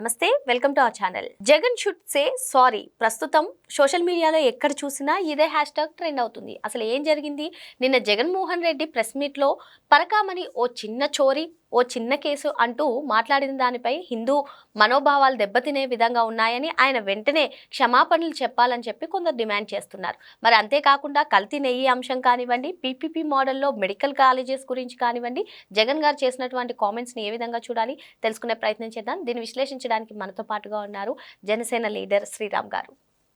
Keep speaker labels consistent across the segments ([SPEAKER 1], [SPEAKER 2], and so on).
[SPEAKER 1] నమస్తే welcome to our channel. Jagan should say sorry. ప్రస్తుతం social మీడియాలో ఎక్కడ చూసినా ఇదే హ్యాష్ ట్యాగ్ ట్రెండ్ అవుతుంది. అసలు ఏం జరిగింది? నిన్న జగన్మోహన్ రెడ్డి ప్రెస్ మీట్లో పరకామని ఓ చిన్న చోరీ ఓ చిన్న కేసు అంటూ మాట్లాడిన దానిపై హిందూ మనోభావాలు దెబ్బతినే విధంగా ఉన్నాయని ఆయన వెంటనే క్షమాపణలు చెప్పాలని చెప్పి కొందరు డిమాండ్ చేస్తున్నారు. మరి అంతేకాకుండా కల్తీ నెయ్యి అంశం కానివ్వండి పీపీపీ మోడల్లో మెడికల్ కాలేజెస్ గురించి కానివ్వండి జగన్ గారు చేసినటువంటి కామెంట్స్ని ఏ విధంగా చూడాలి తెలుసుకునే ప్రయత్నం చేద్దాం. దీన్ని విశ్లేషించడానికి మనతో పాటుగా ఉన్నారు జనసేన లీడర్ శ్రీరామ్ గారు.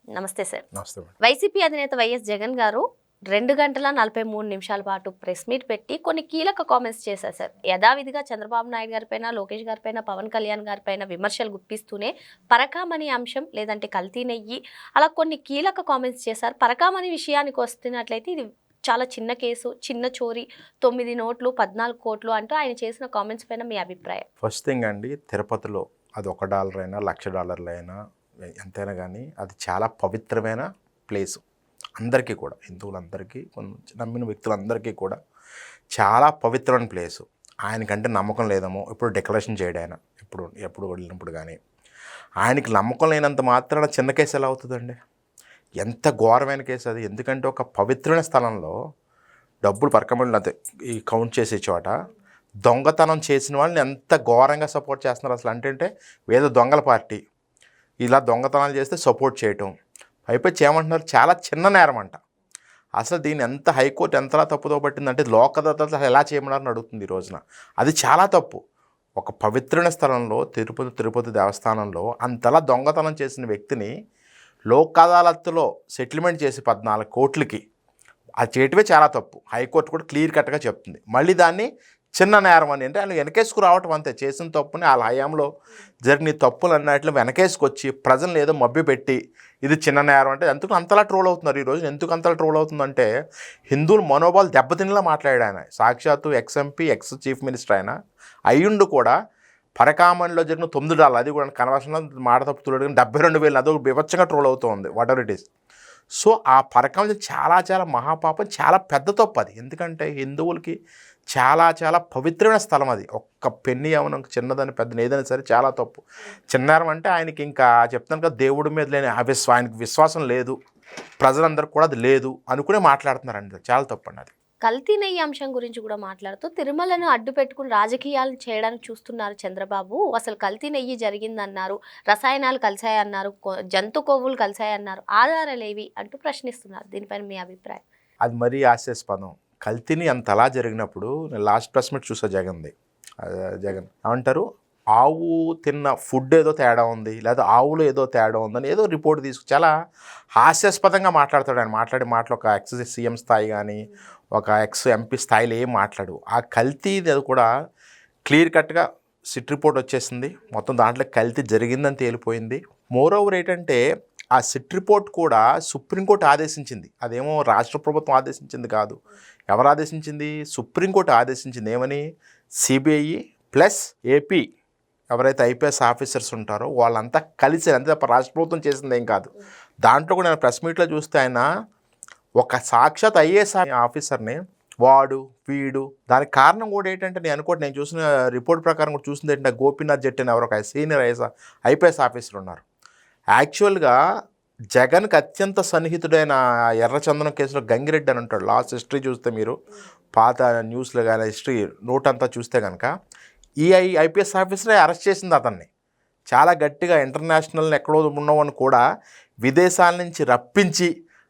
[SPEAKER 1] నమస్తే సార్. వైసీపీ అధినేత వైఎస్ జగన్ గారు రెండు గంటల నలభై మూడు నిమిషాల పాటు ప్రెస్ మీట్ పెట్టి కొన్ని కీలక కామెంట్స్ చేశారు సార్ యథావిధిగా చంద్రబాబు నాయుడు గారిపైన లోకేష్ గారిపైన పవన్ కళ్యాణ్ గారిపైన విమర్శలు గుప్పిస్తూనే పరకామణి అంశం లేదంటే కల్తీ నెయ్యి అలా కొన్ని కీలక కామెంట్స్ చేశారు. పరకామణి విషయానికి వస్తున్నట్లయితే ఇది చాలా చిన్న కేసు చిన్న చోరీ తొమ్మిది నోట్లు పద్నాలుగు కోట్లు అంటూ ఆయన చేసిన కామెంట్స్ పైన మీ అభిప్రాయం?
[SPEAKER 2] ఫస్ట్ థింగ్ అండి తిరుపతిలో అది ఒక డాలర్ అయినా లక్ష డాలర్లు అయినా ఎంతైనా కానీ అది చాలా పవిత్రమైన ప్లేసు అందరికీ కూడా హిందువులందరికీ కొంచెం నమ్మిన వ్యక్తులందరికీ కూడా చాలా పవిత్రమైన ప్లేసు. ఆయనకంటే నమ్మకం లేదేమో ఇప్పుడు డెకరేషన్ చేయడం ఆయన. ఎప్పుడు ఎప్పుడు వెళ్ళినప్పుడు కానీ ఆయనకి నమ్మకం లేనంత మాత్రాన చిన్న కేసు ఎలా అవుతుందండి? ఎంత ఘోరమైన కేసు అది. ఎందుకంటే ఒక పవిత్రమైన స్థలంలో డబ్బులు పరకమని ఈ కౌంట్ చేసే చోట దొంగతనం చేసిన వాళ్ళని ఎంత ఘోరంగా సపోర్ట్ చేస్తున్నారు అసలు. అంటే అంటే ఏదో దొంగల పార్టీ. ఇలా దొంగతనాలు చేస్తే సపోర్ట్ చేయటం. అయిపోయి చేయమంటున్నారు చాలా చిన్న నేరం అంట అసలు దీన్ని ఎంత హైకోర్టు ఎంతలా తప్పుదో పట్టిందంటే లోకదత్త ఎలా చేయమన్నారని అడుగుతుంది ఈ రోజున. అది చాలా తప్పు. ఒక పవిత్రమైన స్థలంలో తిరుపతి తిరుపతి దేవస్థానంలో అంతలా దొంగతనం చేసిన వ్యక్తిని లోక్ అదాలత్తులో సెటిల్మెంట్ చేసి పద్నాలుగు కోట్లకి. అది చేయటమే చాలా తప్పు. హైకోర్టు కూడా క్లియర్ కట్గా చెప్తుంది. మళ్ళీ దాన్ని చిన్న నేరం అని అంటే వాళ్ళు వెనకేసుకు రావటం అంతే. చేసిన తప్పుని వాళ్ళ హయాంలో జరిగిన ఈ తప్పులు అన్నట్లు వెనకేసుకొచ్చి ప్రజలను ఏదో మభ్యపెట్టి ఇది చిన్న నేరం అంటే ఎందుకు అంతలా ట్రోల్ అవుతున్నారు? ఈరోజు ఎందుకు అంతలా ట్రోల్ అవుతుందంటే హిందువుల మనోభావాలు దెబ్బతినేలా మాట్లాడాడు ఆయన. సాక్షాత్తు ex MP ex chief minister ఆయన. అయ్యుండు కూడా పరకామణిలో జరిగిన తొమ్మిది డాలు అది కూడా కనవర్షన్లో మాట తప్పుతున్నాడు డెబ్బై రెండు వేలు అదొక వివచ్చంగా ట్రోల్ అవుతుంది whatever it is so ఆ పరకం చాలా చాలా మహాపాపం చాలా పెద్ద తప్పు అది. ఎందుకంటే హిందువులకి చాలా చాలా పవిత్రమైన స్థలం అది. ఒక్క పెన్ని అవనం చిన్నదని పెద్ద ఏదైనా సరే చాలా తప్పు. చిన్నారం అంటే ఆయనకి ఇంకా చెప్తాను కదా దేవుడి మీద లేని అవిశ్వ ఆయనకి విశ్వాసం లేదు. ప్రజలందరికీ కూడా అది లేదు అనుకునే మాట్లాడుతున్నారండి. చాలా తప్పు అండి అది.
[SPEAKER 1] కల్తీ నెయ్యి అంశం గురించి కూడా మాట్లాడుతూ తిరుమలను అడ్డు పెట్టుకుని రాజకీయాలు చేయడానికి చూస్తున్నారు చంద్రబాబు. అసలు కల్తీ నెయ్యి జరిగిందన్నారు రసాయనాలు కలిసాయన్నారు కొ- జంతు కొవ్వులు కలిసాయన్నారు ఆధారాలు ఏవి అంటూ ప్రశ్నిస్తున్నారు. దీనిపైన మీ అభిప్రాయం?
[SPEAKER 2] అది మరీ హాస్యాస్పదం కల్తీని అంతలా జరిగినప్పుడు నేను లాస్ట్ ప్రెస్ మీట్ చూసా జగన్ది. జగన్ ఏమంటారు? ఆవు తిన్న ఫుడ్ ఏదో తేడా ఉంది లేదా ఆవులు ఏదో తేడా ఉందని ఏదో రిపోర్ట్ తీసుకు చాలా హాస్యాస్పదంగా మాట్లాడతాడు ఆయన. మాట్లాడే మాటలు ఒక ఎక్స్ సీఎం స్థాయి కానీ ఒక ఎక్స్ ఎంపీ స్థాయిలో ఏం మాట్లాడు ఆ కల్తీది అది కూడా క్లియర్ కట్గా సిట్ రిపోర్ట్ వచ్చేసింది. మొత్తం దాంట్లో కల్తీ జరిగిందని తేలిపోయింది మోర్ ఓవర్ ఏంటంటే ఆ సిట్ రిపోర్ట్ కూడా సుప్రీంకోర్టు ఆదేశించింది. అదేమో రాష్ట్ర ప్రభుత్వం ఆదేశించింది కాదు. ఎవరు ఆదేశించింది? సుప్రీంకోర్టు ఆదేశించింది ఏమని? CBI plus AP. ఎవరైతే ఐపీఎస్ ఆఫీసర్స్ ఉంటారో వాళ్ళంతా కలిసి అంతే తప్ప రాష్ట్ర ప్రభుత్వం చేసింది ఏం కాదు. దాంట్లో కూడా నేను ప్రెస్ మీట్లో చూస్తే ఆయన ఒక సాక్షాత్ ఐఏఎస్ ఆఫీసర్ని వాడు వీడు దానికి కారణం కూడా ఏంటంటే నేను అనుకోండి నేను చూసిన రిపోర్ట్ ప్రకారం కూడా చూసింది ఏంటంటే గోపీనాథ్ జెట్టి అని ఎవరు ఒక సీనియర్ ఐఎస్ ఐపీఎస్ ఆఫీసర్ ఉన్నారు. యాక్చువల్గా జగన్కి అత్యంత సన్నిహితుడైన ఎర్రచందనం కేసులో గంగిరెడ్డి అని ఉంటాడు. లాస్ట్ హిస్టరీ చూస్తే మీరు పాత న్యూస్లో కానీ హిస్టరీ నోట్ అంతా చూస్తే కనుక ఈ ఐ ఐపీఎస్ ఆఫీసరే అరెస్ట్ చేసింది అతన్ని. చాలా గట్టిగా ఇంటర్నేషనల్ ఎక్కడో ఉన్నవని కూడా విదేశాల నుంచి రప్పించి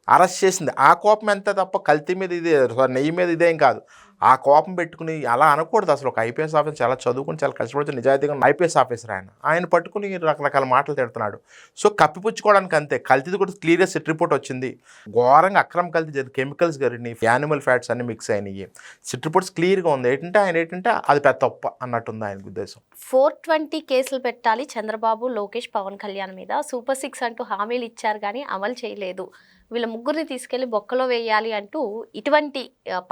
[SPEAKER 2] అరెస్ట్ చేసింది. ఆ కోపం ఎంత తప్ప కల్తీ మీద ఇదే నెయ్యి మీద ఇదేం కాదు. ఆ కోపం పెట్టుకుని అలా అనకూడదు అసలు. ఒక ఐపీఎస్ ఆఫీసర్ చాలా చదువుకుని చాలా కష్టపడి నిజాయితీగా ఐపీఎస్ ఆఫీసర్ ఆయన. ఆయన పట్టుకుని రకరకాల మాటలు తిడుతున్నాడు. సో కప్పిపుచ్చుకోవడానికి అంతే. కల్తీది కూడా క్లియర్గా సెట్ రిపోర్ట్ వచ్చింది. ఘోరంగా అక్రమ కల్తీ జరిగింది. కెమికల్స్ జరిగినాయి యానిమల్ ఫ్యాట్స్ అన్ని మిక్స్ అయినాయి. సెట్ రిపోర్ట్స్ క్లియర్గా ఉంది. ఏంటంటే ఆయన ఏంటంటే అది పెద్ద తప్ప అన్నట్టుంది ఆయన ఉద్దేశం.
[SPEAKER 1] ఫోర్ ట్వంటీ కేసులు పెట్టాలి చంద్రబాబు లోకేష్ పవన్ కళ్యాణ్ మీద. సూపర్ సిక్స్ అంటూ హామీలు ఇచ్చారు కానీ అమలు చేయలేదు. వీళ్ళ ముగ్గురిని తీసుకెళ్ళి బొక్కలో వేయాలి అంటూ ఇటువంటి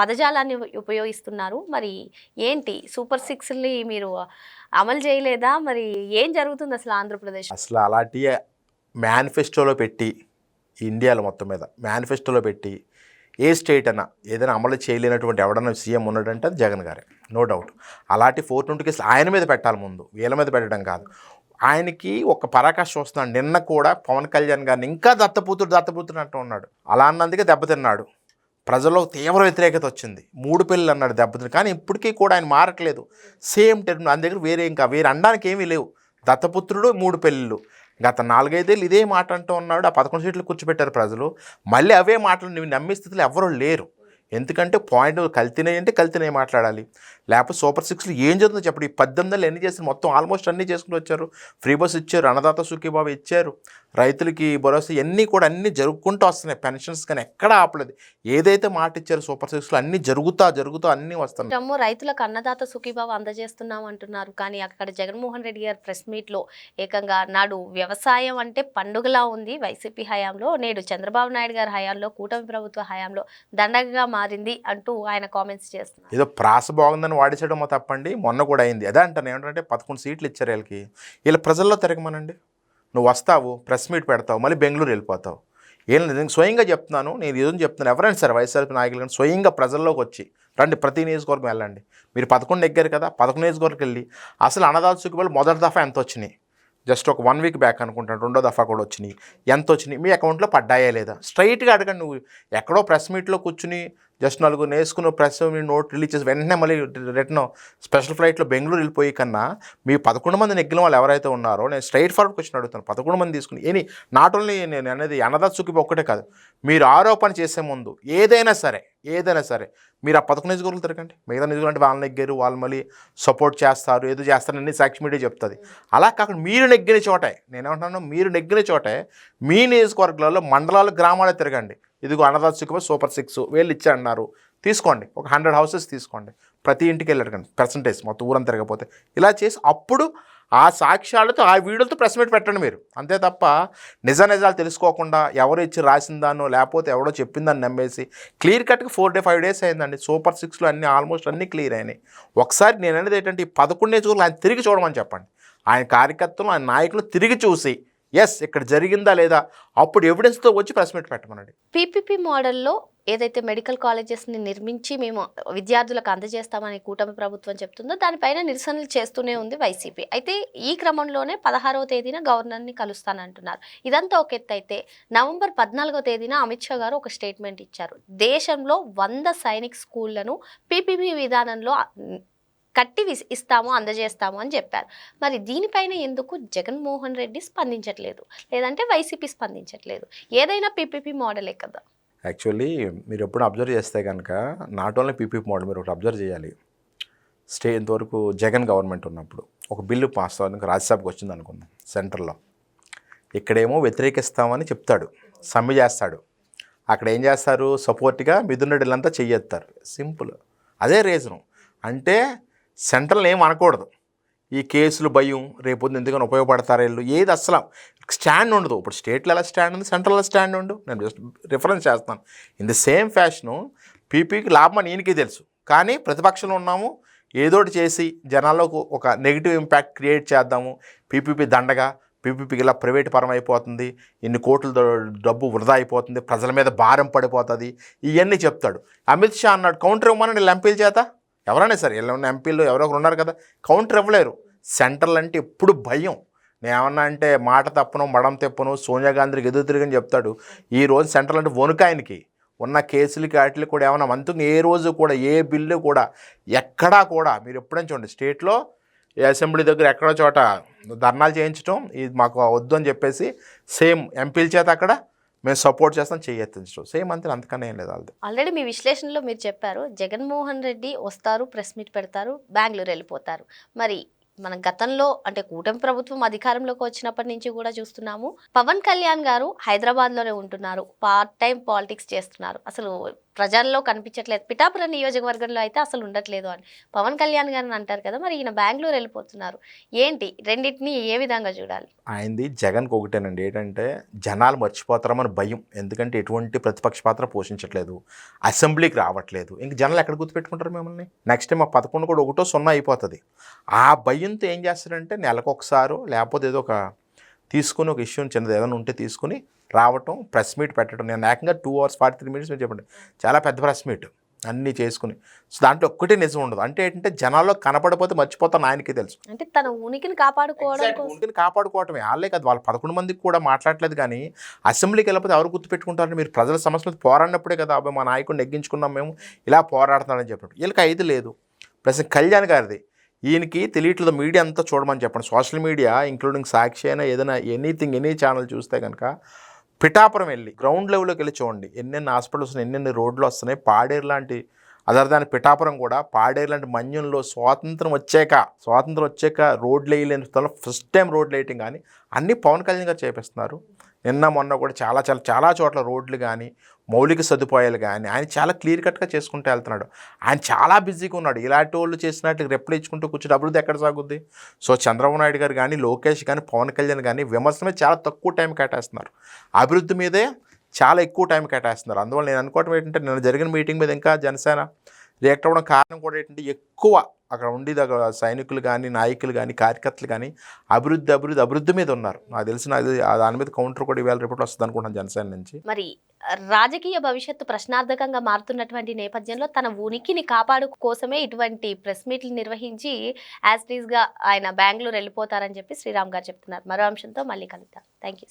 [SPEAKER 1] పదజాలాన్ని ఉపయోగిస్తున్నారు. మరి ఏంటి? సూపర్ సిక్స్ని మీరు అమలు చేయలేదా? మరి ఏం జరుగుతుంది అసలు ఆంధ్రప్రదేశ్?
[SPEAKER 2] అసలు అలాంటి మేనిఫెస్టోలో పెట్టి ఇండియాలో మొత్తం మీద మేనిఫెస్టోలో పెట్టి ఏ స్టేట్ అన్నా ఏదైనా అమలు చేయలేనటువంటి ఎవడన్నా సీఎం ఉన్నాడంటే అది జగన్ గారే. No doubt. అలాంటి ఫోర్ ట్వంటీ కేసులు ఆయన మీద పెట్టాలి ముందు. వీళ్ళ మీద పెట్టడం కాదు. ఆయనకి ఒక పరాకాష్ వస్తున్నాడు. నిన్న కూడా పవన్ కళ్యాణ్ గారిని ఇంకా దత్తపుత్రుడు దత్తపుత్రుడు అంటూ ఉన్నాడు. అలా అన్నందుకే దెబ్బతిన్నాడు ప్రజల్లో తీవ్ర వ్యతిరేకత వచ్చింది. మూడు పెళ్ళి అన్నాడు దెబ్బతిని కానీ ఇప్పటికీ కూడా ఆయన మారట్లేదు. సేమ్ టెర్మ్ అని దగ్గర వేరే ఇంకా వేరే అనడానికి ఏమీ లేవు. దత్తపుత్రుడు మూడు పెళ్ళిళ్ళు. గత నాలుగైదేళ్ళు ఇదే మాట అంటూ ఉన్నాడు. ఆ పదకొండు సీట్లు కూర్చోబెట్టారు ప్రజలు. మళ్ళీ అవే మాటలు నువ్వు నమ్మే స్థితిలో ఎవరూ లేరు. ఎందుకంటే పాయింట్ కల్తీనే అంటే కల్తీనే మాట్లాడాలి. లేకపోతే సూపర్ సిక్స్లో ఏం జరుగుతుందో చెప్పండి. ఈ పద్దెనిమిది ఎన్ని చేసిన మొత్తం ఆల్మోస్ట్ అన్నీ చేసుకుని వచ్చారు. ఫ్రీ బస్ ఇచ్చారు. అన్నదాత సుఖీబాబు ఇచ్చారు. రైతులకి భరోసా ఇవన్నీ కూడా అన్నీ జరుగుకుంటూ వస్తున్నాయి. పెన్షన్స్ కానీ ఎక్కడా ఆపలేదు. ఏదైతే మాట ఇచ్చారో సూపర్ సిక్స్లో అన్నీ జరుగుతా జరుగుతూ అన్నీ వస్తున్నాయి.
[SPEAKER 1] రైతులకు అన్నదాత సుఖీభావ అందజేస్తున్నాం అంటున్నారు. కానీ అక్కడ జగన్మోహన్ రెడ్డి గారి ప్రెస్ మీట్లో ఏకంగా నాడు వ్యవసాయం అంటే పండుగలా ఉంది. వైసీపీ హయాంలో నేడు చంద్రబాబు నాయుడు గారి హయాంలో కూటమి ప్రభుత్వ హయాంలో దండగగా మారింది అంటూ ఆయన కామెంట్స్ చేస్తున్నారు.
[SPEAKER 2] ఏదో ప్రాస బాగుందని వాడేసేయడమో తప్పండి. మొన్న కూడా అయింది. అదే అంటాను. ఏమంటే పదకొండు సీట్లు ఇచ్చారు వీళ్ళకి. వీళ్ళ ప్రజల్లో తిరగమనండి. నువ్వు వస్తావు ప్రెస్ మీట్ పెడతావు మళ్ళీ బెంగళూరు వెళ్ళిపోతావు. ఏం లేదు నేను స్వయంగా చెప్తున్నాను నేను ఏదో చెప్తున్నాను. ఎవరైనా సరే వైఎస్ఆర్పీ నాయకులు కానీ స్వయంగా ప్రజల్లోకి వచ్చి రండి ప్రతి నియోజకవర్గం వెళ్ళండి. మీరు పదకొండు ఎగ్గారు కదా పదకొండు నియోజకవర్గం వెళ్ళి అసలు అన్నదాత సుఖిబాలు మొదటి దఫా ఎంత వచ్చినాయి? జస్ట్ ఒక వన్ వీక్ బ్యాక్ అనుకుంటాను రెండో దఫా కూడా వచ్చినాయి. ఎంత వచ్చినాయి? మీ అకౌంట్లో పడ్డాయా లేదా? స్ట్రైట్గా అడగండి నువ్వు. ఎక్కడో ప్రెస్ మీట్లో కూర్చుని జస్ట్ నలుగురు నేసుకున్న ప్రెస్ నోట్ రిలీజ్ చేసి వెంటనే మళ్ళీ రిటర్న్ స్పెషల్ ఫ్లైట్లో బెంగళూరు వెళ్ళిపోయి కన్నా మీ పదకొండు మంది నెగ్గిన వాళ్ళు ఎవరైతే ఉన్నారో నేను స్ట్రైట్ ఫార్వర్డ్ క్వశ్చన్ అడుగుతాను. పదకొండు మంది తీసుకుని ఏని నాట్ ఓన్లీ నేను అనేది అనదా సుఖి ఒక్కటే కాదు. మీరు ఆరోపణ చేసే ముందు ఏదైనా సరే ఏదైనా సరే. మీరు ఆ పదకొండు నియోజకవర్గాలు తిరగండి. మిగతా నియోజకవర్గం అంటే వాళ్ళని నెగ్గారు వాళ్ళు మళ్ళీ సపోర్ట్ చేస్తారు ఏదో చేస్తారని సాక్షి మీడియా చెప్తుంది. అలా కాకుండా మీరు నెగ్గిన చోటే నేనేమంటున్నాను మీరు నెగ్గిన చోటే మీ నియోజకవర్గాలలో మండలాలు గ్రామాలు తిరగండి. ఇదిగో అన్నదాత సుఖమ సూపర్ సిక్స్ వీళ్ళు ఇచ్చి అన్నారు తీసుకోండి. ఒక హండ్రెడ్ హౌసెస్ తీసుకోండి. ప్రతి ఇంటికి వెళ్ళి అడగండి. పర్సంటేజ్ మొత్తం ఊరంతా తిరగపోతే ఇలా చేసి అప్పుడు ఆ సాక్ష్యాలతో ఆ వీడియోలతో ప్రెస్ మీట్ పెట్టండి మీరు. అంతే తప్ప నిజ నిజాలు తెలుసుకోకుండా ఎవరు ఇచ్చి రాసిందానో లేకపోతే ఎవడో చెప్పిందని నమ్మేసి క్లియర్ కట్గా ఫోర్ డే ఫైవ్ డేస్ అయిందండి. సూపర్ సిక్స్లో అన్ని ఆల్మోస్ట్ అన్నీ క్లియర్ అయినాయి. ఒకసారి నేను అనేది ఏంటంటే ఈ పదకొండు నియోజకవర్గాలు ఆయన తిరిగి చూడమని చెప్పండి. ఆయన కార్యకర్తలు ఆయన నాయకులు తిరిగి చూసి ఎస్ ఇక్కడ జరిగిందా లేదా? అప్పుడు ఎవిడెన్స్తో వచ్చి ప్రెస్ మీట్ పెట్టమనండి.
[SPEAKER 1] పీపీపీ మోడల్లో ఏదైతే మెడికల్ కాలేజెస్ని నిర్మించి మేము విద్యార్థులకు అందజేస్తామని కూటమి ప్రభుత్వం చెప్తుందో దానిపైన నిరసనలు చేస్తూనే ఉంది వైసీపీ. అయితే ఈ క్రమంలోనే పదహారవ తేదీన గవర్నర్ని కలుస్తానంటున్నారు. ఇదంతా ఒక ఎత్తు అయితే నవంబర్ పద్నాలుగో తేదీన అమిత్ షా గారు ఒక స్టేట్మెంట్ ఇచ్చారు. దేశంలో వంద సైనిక్ స్కూళ్ళను పీపీపీ విధానంలో కట్టి ఇస్తాము అందజేస్తాము అని చెప్పారు. మరి దీనిపైన ఎందుకు జగన్మోహన్ రెడ్డి స్పందించట్లేదు? లేదంటే వైసీపీ స్పందించట్లేదు? ఏదైనా పీపీపీ మోడలే కదా.
[SPEAKER 2] యాక్చువల్లీ మీరు ఎప్పుడు అబ్జర్వ్ చేస్తే కనుక నాట్ ఓన్లీ పీపీపీ మోడల్ మీరు ఒకటి అబ్జర్వ్ చేయాలి. స్టే ఇంతవరకు జగన్ గవర్నమెంట్ ఉన్నప్పుడు ఒక బిల్లు పాస్ అవ్వడానికి రాజ్యసభకు వచ్చింది అనుకుందాం సెంటర్లో ఇక్కడేమో వ్యతిరేకిస్తామని చెప్తాడు సమ్మె చేస్తాడు. అక్కడ ఏం చేస్తారు? సపోర్ట్గా మిథున్ రెడ్డిలంతా చెయ్యేస్తారు సింపుల్. అదే రీజను. అంటే సెంట్రల్ ఏం అనకూడదు. ఈ కేసులు భయం రేపు ఎందుకని ఉపయోగపడతారు వీళ్ళు? ఏది అసలు స్టాండ్ ఉండదు. ఇప్పుడు స్టేట్లో ఎలా స్టాండ్ ఉంది? సెంట్రల్లో స్టాండ్ ఉండు? నేను జస్ట్ రిఫరెన్స్ చేస్తాను ఇన్ ది సేమ్ ఫ్యాషను పీపీకి లాభం అని ఈయనకే తెలుసు. కానీ ప్రతిపక్షంలో ఉన్నాము. ఏదోటి చేసి జనాలకు ఒక నెగిటివ్ ఇంపాక్ట్ క్రియేట్ చేద్దాము. పీపీపీ దండగా పీపీపీకి ఇలా ప్రైవేట్ పరం అయిపోతుంది. ఇన్ని కోట్ల డబ్బు వృధా అయిపోతుంది. ప్రజల మీద భారం పడిపోతుంది. ఇవన్నీ చెప్తాడు. అమిత్ షా అన్నాడు కౌంటర్ ఇవ్వమని వీళ్ళు ఎంపీల చేత? ఎవరైనా సరే ఇలా ఉన్న ఎంపీలు ఎవరో ఒకరు ఉన్నారు కదా కౌంటర్ ఇవ్వలేరు. సెంట్రల్ అంటే ఎప్పుడు భయం. నేనేమన్నా అంటే మాట తప్పను మడం తెప్పను సోనియా గాంధీకి ఎదురు తిరిగని చెప్తాడు. ఈ రోజు సెంట్రల్ అంటే వణుకాయనికి ఉన్న కేసులకి వాటికి కూడా ఏమైనా మంతుకు ఏ రోజు కూడా ఏ బిల్లు కూడా ఎక్కడా కూడా మీరు ఎప్పుడైనా చూడండి స్టేట్లో అసెంబ్లీ దగ్గర ఎక్కడో చోట ధర్నాలు చేయించడం ఇది మాకు వద్దు అని చెప్పేసి సేమ్ ఎంపీల చేత అక్కడ మేము సపోర్ట్ చేస్తాం చేయెత్తించడం సేమ్ అంతే అంతకన్నా ఏం లేదు వాళ్ళది.
[SPEAKER 1] ఆల్రెడీ మీ విశ్లేషణలో మీరు చెప్పారు జగన్మోహన్ రెడ్డి వస్తారు ప్రెస్ మీట్ పెడతారు బెంగళూరు వెళ్ళిపోతారు. మరి మన గతంలో అంటే కూటమి ప్రభుత్వం అధికారంలోకి వచ్చినప్పటి నుంచి కూడా చూస్తున్నాము పవన్ కళ్యాణ్ గారు హైదరాబాద్లోనే ఉంటున్నారు పార్ట్ టైం పాలిటిక్స్ చేస్తున్నారు. అసలు ప్రజల్లో కనిపించట్లేదు. పిఠాపురం నియోజకవర్గంలో అయితే అసలు ఉండట్లేదు అని. పవన్ కళ్యాణ్ గారిని అంటారు కదా మరి ఈయన బెంగళూరు వెళ్ళిపోతున్నారు. ఏంటి? రెండింటిని ఏ విధంగా చూడాలి?
[SPEAKER 2] ఆయనది జగన్కి ఒకటేనండి. ఏంటంటే జనాలు మర్చిపోతారమని భయం. ఎందుకంటే ఎటువంటి ప్రతిపక్ష పాత్ర పోషించట్లేదు. అసెంబ్లీకి రావట్లేదు. ఇంక జనాలు ఎక్కడ గుర్తుపెట్టుకుంటారు మిమ్మల్ని? నెక్స్ట్ టైం ఆ పదకొండు కూడా ఒకటో సున్నా అయిపోతుంది. ఆ భయంతో ఏం చేస్తారంటే నెలకొకసారో లేకపోతే ఏదో ఒక తీసుకుని ఒక ఇష్యూని చిన్నది ఏదైనా ఉంటే తీసుకుని రావటం ప్రెస్ మీట్ పెట్టడం నేను ఏకంగా two hours forty three minutes మీరు చెప్పండి. చాలా పెద్ద ప్రెస్ మీట్ అన్నీ చేసుకుని. సో దాంట్లో ఒక్కటే నిజం ఉండదు. అంటే ఏంటంటే జనాల్లో కనపడిపోతే మర్చిపోతాను ఆయనకి తెలుసు.
[SPEAKER 1] అంటే తన ఉనికిని కాపాడుకోవడం
[SPEAKER 2] ఉనికిని కాపాడుకోవటమే. వాళ్ళే కాదు వాళ్ళు పదకొండు మందికి కూడా మాట్లాడలేదు కానీ అసెంబ్లీకి వెళ్ళిపోతే ఎవరు గుర్తుపెట్టుకుంటారంటే మీరు ప్రజల సమస్యలు పోరాడినప్పుడే కదా అబ్బాయి మా నాయకుడిని నెగ్గించుకున్నాం మేము ఇలా పోరాడుతున్నామని చెప్పినట్టు. వీళ్ళకి ఐదు లేదు. ప్లస్ కళ్యాణ్ గారిది. ఈయనకి తెలియట్లేదు మీడియా అంతా చూడమని చెప్పండి. సోషల్ మీడియా ఇంక్లూడింగ్ సాక్షి అయినా ఏదైనా ఎనీథింగ్ ఎనీ ఛానల్ చూస్తే కనుక పిఠాపురం వెళ్ళి గ్రౌండ్ లెవెల్లోకి వెళ్ళి చూడండి. ఎన్నెన్ని హాస్పిటల్స్ వస్తున్నాయి ఎన్నెన్ని రోడ్లు వస్తున్నాయి. పాడేరు లాంటి అదర్ దాని పిఠాపురం కూడా పాడేరు లాంటి మన్యంలో స్వాతంత్రం వచ్చాక స్వాతంత్రం వచ్చాక రోడ్లు వేయలేని స్థలం ఫస్ట్ టైం రోడ్లు వేయటం కానీ అన్నీ పవన్ కళ్యాణ్ గారు చేపిస్తున్నారు. నిన్న మొన్న కూడా చాలా చాలా చాలా చోట్ల రోడ్లు కానీ మౌలిక సదుపాయాలు కానీ ఆయన చాలా క్లియర్ కట్గా చేసుకుంటూ వెళ్తున్నాడు. ఆయన చాలా బిజీగా ఉన్నాడు. ఇలాంటి వాళ్ళు చేసినట్టు రెప్లై ఇచ్చుకుంటూ కూర్చుని అభివృద్ధి ఎక్కడ సాగుద్ది? సో చంద్రబాబు నాయుడు గారు కానీ లోకేష్ కానీ పవన్ కళ్యాణ్ కానీ విమర్శన చాలా తక్కువ టైం కేటాయిస్తున్నారు. అభివృద్ధి మీదే చాలా ఎక్కువ టైం కేటాయిస్తున్నారు. అందువల్ల నేను అనుకోవటం ఏంటంటే నిన్న జరిగిన మీటింగ్ మీద ఇంకా జనసేన రియాక్ట్ అవ్వడం కారణం కూడా ఏంటంటే ఎక్కువ అక్కడ ఉండి దగ్గర సైనికులు కానీ నాయకులు కానీ కార్యకర్తలు కానీ అభివృద్ధి అభివృద్ధి అభివృద్ధి మీద ఉన్నారు. నాకు తెలిసిన అది దాని మీద కౌంటర్ కూడా ఇవాళ రిపోర్ట్ వస్తుంది అనుకుంటున్నాను జనసేన నుంచి.
[SPEAKER 1] మరి రాజకీయ భవిష్యత్తు ప్రశ్నార్థకంగా మారుతున్నటువంటి నేపథ్యంలో తన ఉనికిని కాపాడు కోసమే ఇటువంటి ప్రెస్ మీట్లు నిర్వహించి యాజ్గా ఆయన బెంగళూరు వెళ్ళిపోతారని చెప్పి శ్రీరామ్ గారు చెప్తున్నారు. మరో అంశంతో మళ్ళీ కలుద్దాం. Thank you